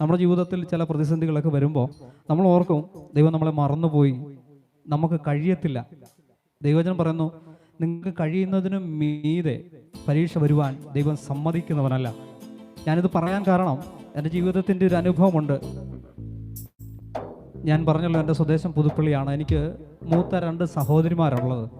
നമ്മുടെ ജീവിതത്തിൽ ചില പ്രതിസന്ധികളൊക്കെ വരുമ്പോൾ നമ്മൾ ഓർക്കും ദൈവം നമ്മളെ മറന്നുപോയി നമുക്ക് കഴിയത്തില്ല. ദൈവജനം പറയുന്നു നിങ്ങൾക്ക് കഴിയുന്നതിന് മീതെ പരീക്ഷ വരുവാൻ ദൈവം സമ്മതിക്കുന്നവനല്ല. ഞാനിത് പറയാൻ കാരണം എന്റെ ജീവിതത്തിന്റെ ഒരു അനുഭവമുണ്ട്. ഞാൻ പറഞ്ഞല്ലോ എന്റെ സ്വദേശം പുതുപ്പള്ളിയാണ്. എനിക്ക് മൂത്ത രണ്ട് സഹോദരിമാരുള്ളത്.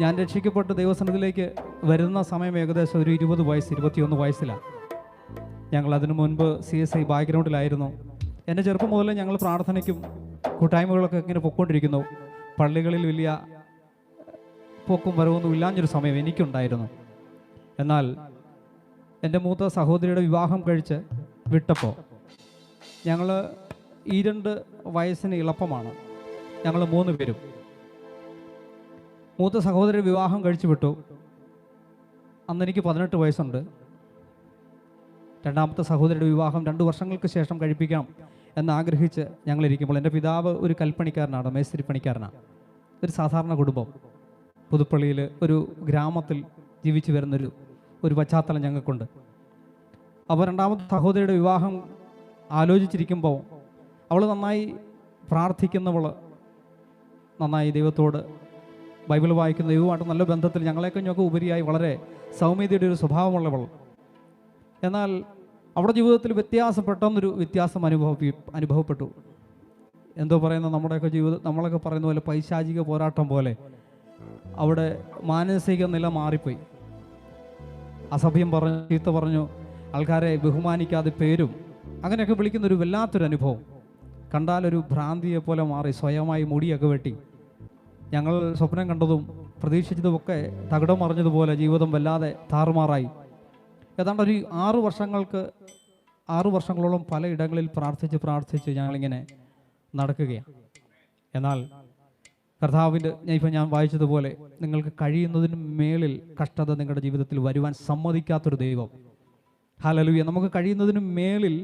ഞാൻ രക്ഷിക്കപ്പെട്ട് ദൈവസനത്തിലേക്ക് വരുന്ന സമയം ഏകദേശം ഒരു ഇരുപത് വയസ്സ് ഇരുപത്തിയൊന്ന് വയസ്സിലാണ് ഞങ്ങൾ അതിനു മുൻപ് സി എസ് ഐ ബാക്ക്ഗ്രൗണ്ടിലായിരുന്നു. എന്റെ ചെറുപ്പം മുതലേ ഞങ്ങൾ പ്രാർത്ഥനയ്ക്കും കൂട്ടായ്മകളൊക്കെ ഇങ്ങനെ പൊക്കോണ്ടിരിക്കുന്നു പള്ളികളിൽ വലിയ പോക്കും വരവൊന്നും ഇല്ലാഞ്ഞൊരു സമയം എനിക്കുണ്ടായിരുന്നു. എന്നാൽ എന്റെ മൂത്ത സഹോദരിയുടെ വിവാഹം കഴിച്ച് വിട്ടപ്പോൾ ഞങ്ങൾ ഈ രണ്ട് വയസ്സിന് ഇളപ്പമാണ്. ഞങ്ങൾ മൂന്ന് പേരും. മൂത്ത സഹോദരി വിവാഹം കഴിച്ചു വിട്ടു. അന്ന് എനിക്ക് പതിനെട്ട് വയസ്സുണ്ട്. രണ്ടാമത്തെ സഹോദരിയുടെ വിവാഹം രണ്ട് വർഷങ്ങൾക്ക് ശേഷം കഴിപ്പിക്കാം എന്നാഗ്രഹിച്ച് ഞങ്ങളിരിക്കുമ്പോൾ എന്റെ പിതാവ് ഒരു കൽപ്പണിക്കാരനാണ് മേസ്തിരി പണിക്കാരനാണ് ഒരു സാധാരണ കുടുംബം. പുതുപ്പള്ളിയിൽ ഒരു ഗ്രാമത്തിൽ ജീവിച്ചു വരുന്നൊരു ഒരു പശ്ചാത്തലം ഞങ്ങൾക്കുണ്ട്. അപ്പോൾ രണ്ടാമത്തെ സഹോദരിയുടെ വിവാഹം ആലോചിച്ചിരിക്കുമ്പോൾ അവൾ നന്നായി പ്രാർത്ഥിക്കുന്നവൾ നന്നായി ദൈവത്തോട് ബൈബിൾ വായിക്കുന്ന ദൈവമായിട്ട് നല്ല ബന്ധത്തിൽ ഞങ്ങളെക്കഞ്ഞൊക്കെ ഉപരിയായി വളരെ സൗമ്യതയുടെ ഒരു സ്വഭാവമുള്ളവൾ. എന്നാൽ അവിടെ ജീവിതത്തിൽ വ്യത്യാസം പെട്ടെന്നൊരു വ്യത്യാസം അനുഭവ അനുഭവപ്പെട്ടു. എന്തോ പറയുന്ന നമ്മുടെയൊക്കെ ജീവിതം നമ്മളൊക്കെ പറയുന്ന പോലെ പൈശാചിക പോരാട്ടം പോലെ അവിടെ മാനസിക നില മാറിപ്പോയി. അസഭ്യം പറഞ്ഞു ചീത്ത പറഞ്ഞു ആൾക്കാരെ ബഹുമാനിക്കാതെ പേരും അങ്ങനെയൊക്കെ വിളിക്കുന്ന ഒരു വല്ലാത്തൊരു അനുഭവം. കണ്ടാലൊരു ഭ്രാന്തിയെ പോലെ മാറി സ്വയമായി മുടിയൊക്കെ വെട്ടി. ഞങ്ങൾ സ്വപ്നം കണ്ടതും പ്രതീക്ഷിച്ചതുമൊക്കെ തകിടം മറിഞ്ഞതുപോലെ ജീവിതം വല്ലാതെ താറുമാറായി. ഏതാണ്ട് ഒരു ആറ് വർഷങ്ങൾക്ക് ആറ് വർഷങ്ങളോളം പലയിടങ്ങളിൽ പ്രാർത്ഥിച്ച് പ്രാർത്ഥിച്ച് ഞങ്ങളിങ്ങനെ നടക്കുകയാണ്. എന്നാൽ കർത്താവിന്റെ ഇപ്പം ഞാൻ വായിച്ചതുപോലെ നിങ്ങൾക്ക് കഴിയുന്നതിന് മേളിൽ കഷ്ടത നിങ്ങളുടെ ജീവിതത്തിൽ വരുവാൻ സമ്മതിക്കാത്തൊരു ദൈവം. ഹലലുയ നമുക്ക് കഴിയുന്നതിന് മേളിൽ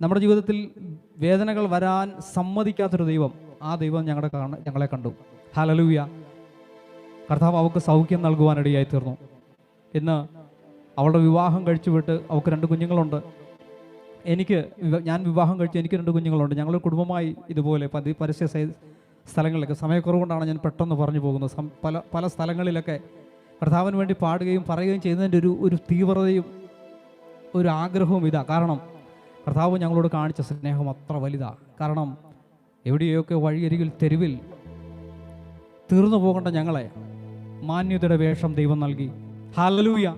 നമ്മുടെ ജീവിതത്തിൽ വേദനകൾ വരാൻ സമ്മതിക്കാത്തൊരു ദൈവം ആ ദൈവം ഞങ്ങളുടെ ഞങ്ങളെ കണ്ടു. ഹലലുയ കർത്താവ് അവർക്ക് സൗഖ്യം നൽകുവാനിടയായി തീർന്നു. ഇന്ന് അവളുടെ വിവാഹം കഴിച്ചു വിട്ട് അവൾക്ക് രണ്ട് കുഞ്ഞുങ്ങളുണ്ട്. എനിക്ക് ഞാൻ വിവാഹം കഴിച്ച് എനിക്ക് രണ്ട് കുഞ്ഞുങ്ങളുണ്ട്. ഞങ്ങൾ കുടുംബമായി ഇതുപോലെ പതി പരസ്യ സ്ഥലങ്ങളിലൊക്കെ സമയക്കുറവുകൊണ്ടാണ് ഞാൻ പെട്ടെന്ന് പറഞ്ഞു പോകുന്നത്. പല പല സ്ഥലങ്ങളിലൊക്കെ കർത്താവിന് വേണ്ടി പാടുകയും പറയുകയും ചെയ്യുന്നതിന്റെ ഒരു ഒരു തീവ്രതയും ഒരു ആഗ്രഹവും ഇതാ. കാരണം കർത്താവ് ഞങ്ങളോട് കാണിച്ച സ്നേഹം അത്ര വലുതാ. കാരണം എവിടെയൊക്കെ വഴിയരികിൽ തെരുവിൽ തീർന്നു പോകേണ്ട ഞങ്ങളെ മാന്യതയുടെ വേഷം ദൈവം നൽകി. ഹാലലൂയ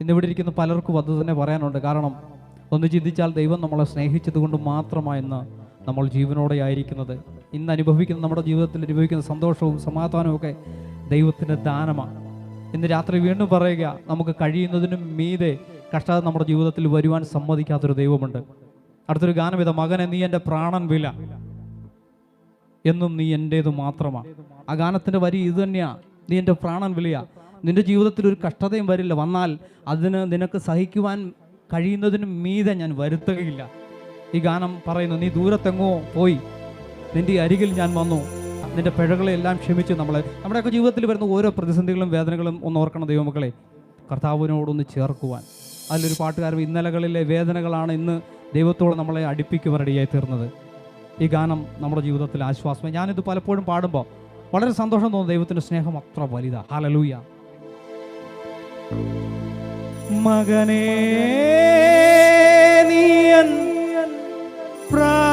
ഇന്നിവിടെ ഇരിക്കുന്ന പലർക്കും അത് തന്നെ പറയാനുണ്ട്. കാരണം ഒന്ന് ചിന്തിച്ചാൽ ദൈവം നമ്മളെ സ്നേഹിച്ചത് കൊണ്ട് മാത്രമായെന്ന് നമ്മൾ ജീവനോടെ ആയിരിക്കുന്നത്. ഇന്ന് അനുഭവിക്കുന്ന നമ്മുടെ ജീവിതത്തിൽ അനുഭവിക്കുന്ന സന്തോഷവും സമാധാനവും ഒക്കെ ദൈവത്തിന്റെ ദാനമാണ്. ഇന്ന് രാത്രി വീണ്ടും പറയുക നമുക്ക് കഴിയുന്നതിനും മീതെ കഷ്ടത നമ്മുടെ ജീവിതത്തിൽ വരുവാൻ സമ്മതിക്കാത്തൊരു ദൈവമുണ്ട്. അടുത്തൊരു ഗാനം ഇതാ മകനെ നീ എന്റെ പ്രാണൻ വില. എന്നും നീ എന്റേത് മാത്രമാണ് ആ ഗാനത്തിന്റെ വരി ഇത് തന്നെയാണ് നീ എന്റെ പ്രാണൻ വിളിയാ നിന്റെ ജീവിതത്തിൽ ഒരു കഷ്ടതയും വരില്ല. വന്നാൽ അതിന് നിനക്ക് സഹിക്കുവാൻ കഴിയുന്നതിന് മീതെ ഞാൻ വരുത്തുകയില്ല. ഈ ഗാനം പറയുന്നു നീ ദൂരത്തെങ്ങോ പോയി. നിന്റെ അരികിൽ ഞാൻ വന്നു. നിന്റെ പിഴകളെല്ലാം ക്ഷമിച്ചു നമ്മളെ. നമ്മുടെയൊക്കെ ജീവിതത്തിൽ വരുന്ന ഓരോ പ്രതിസന്ധികളും വേദനകളും ഒന്ന് ഓർക്കണം ദൈവമക്കളെ. കർത്താവിനോടൊന്ന് ചേർക്കുവാൻ. അതിലൊരു പാട്ടുകാരൻ ഇന്നലകളിലെ വേദനകളാണ് ഇന്ന് ദൈവത്തോട് നമ്മളെ അടുപ്പിക്കുവാനിടയായി തീർന്നത്. ഈ ഗാനം നമ്മുടെ ജീവിതത്തിൽ ആശ്വാസം ഞാനിത് പലപ്പോഴും പാടുമ്പോൾ വളരെ സന്തോഷം തോന്നുന്നു ദൈവത്തിന്റെ സ്നേഹം അത്ര വലുതാണ് ഹാലലൂയ മകനേ നീയൻ പ്രാണൻ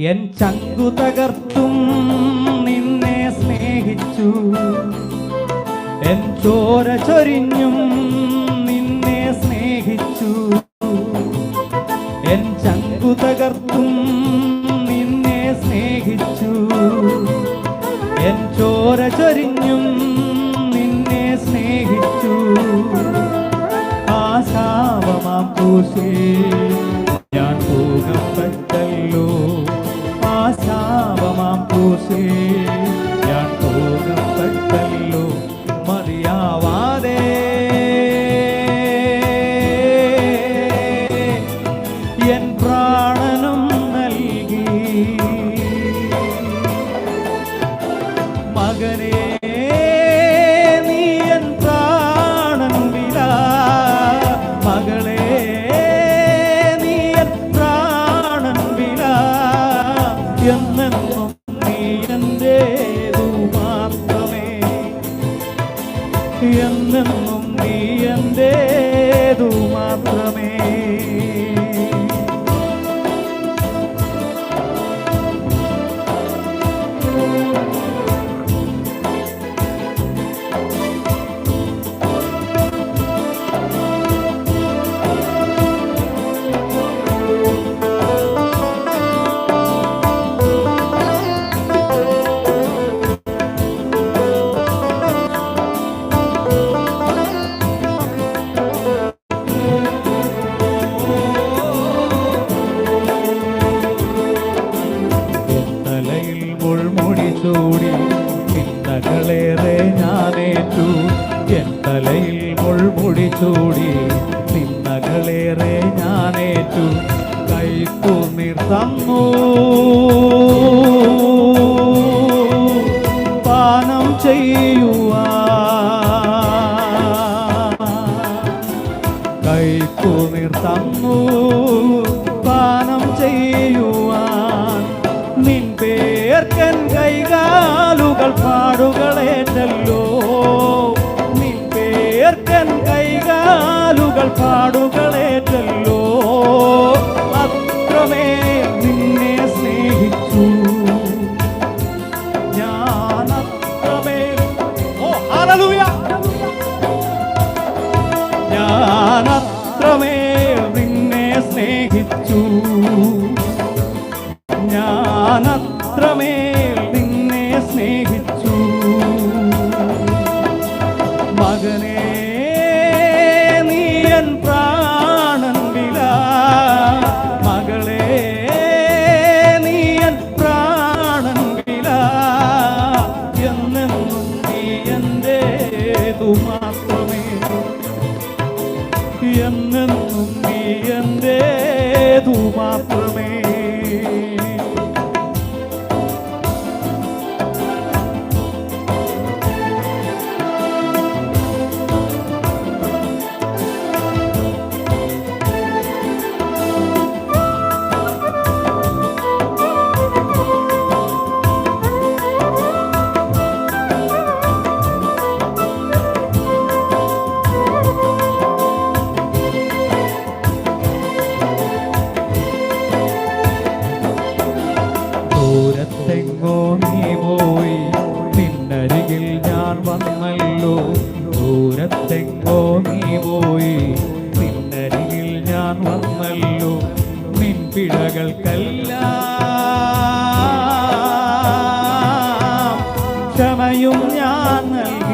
എൻ ചങ്കു തകർത്തും നിന്നെ സ്നേഹിച്ചു. എൻ ചോര ചൊരിഞ്ഞും നിന്നെ സ്നേഹിച്ചു. എൻ ചങ്കു തകർത്തും നിന്നെ സ്നേഹിച്ചു. എൻ ചോര ചൊരിഞ്ഞും നിന്നെ സ്നേഹിച്ചു. ആശാവമാം പൂശേ. ഞാൻ തൂകപ്പെട്ടല്ലോ മതിയാവാതെ എൻ പ്രാണനും എന്നെന്നും നീ എന്റേതു തലയിൽ മുൾമുടി ചൂടി നിന്നകളേറെ ഞാനേറ്റു. കൈപ്പു നിർത്തന്നു പാനം ചെയ്യുക കൈക്കുമിർ തന്നു. പാനം ചെയ്യുവാൻ. നിൻ പേർക്കൻ കൈകാലുകൾ പാടുകളേറ്റല്ലോ. പാടുകളേറ്റല്ലോ. അത്രമേ നിന്നെ സ്നേഹിച്ചു. ഞാൻ അത്രമേൽ ഓ ഹല്ലേലൂയ. ഞാൻ അത്രമേൽ നിന്നെ സ്നേഹിച്ചു. ഞാൻ അത്രമേൽ ദൂരത്തെങ്ങോ നീ പോയി. നിന്നരികിൽ ഞാൻ വന്നല്ലോ. ദൂരത്തെങ്ങോ നീ പോയി. നിന്നരികിൽ ഞാൻ വന്നല്ലോ. നിൻ പിഴകൾക്കെല്ലാം ക്ഷമയും ഞാൻ നൽകി.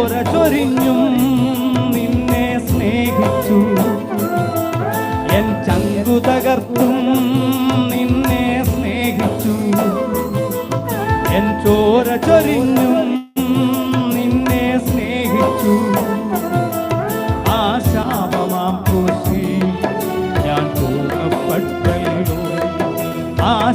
ചോര ചൊരിഞ്ഞും നിന്നെ സ്നേഹിച്ചു. എൻ ചങ്കു തകർത്തും നിന്നെ സ്നേഹിച്ചു. എൻ ചോര ചൊരിഞ്ഞും നിന്നെ സ്നേഹിച്ചു. ആ പൂശി ഞാൻ തൂക്കപ്പെട്ടല്ലോ ആ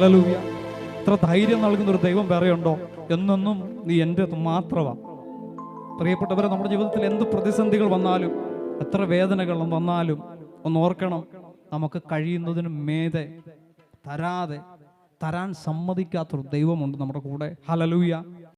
ഹലലൂയ ഇത്ര ധൈര്യം നൽകുന്ന ഒരു ദൈവം വേറെയുണ്ടോ എന്നെന്നും നീ എന്റെ മാത്രമാ. പ്രിയപ്പെട്ടവരെ നമ്മുടെ ജീവിതത്തിൽ എന്ത് പ്രതിസന്ധികൾ വന്നാലും എത്ര വേദനകൾ വന്നാലും ഒന്ന് ഓർക്കണം നമുക്ക് കഴിയുന്നതിന് മേതെ തരാതെ തരാൻ സമ്മതിക്കാത്തൊരു ദൈവമുണ്ട് നമ്മുടെ കൂടെ. ഹലലൂയ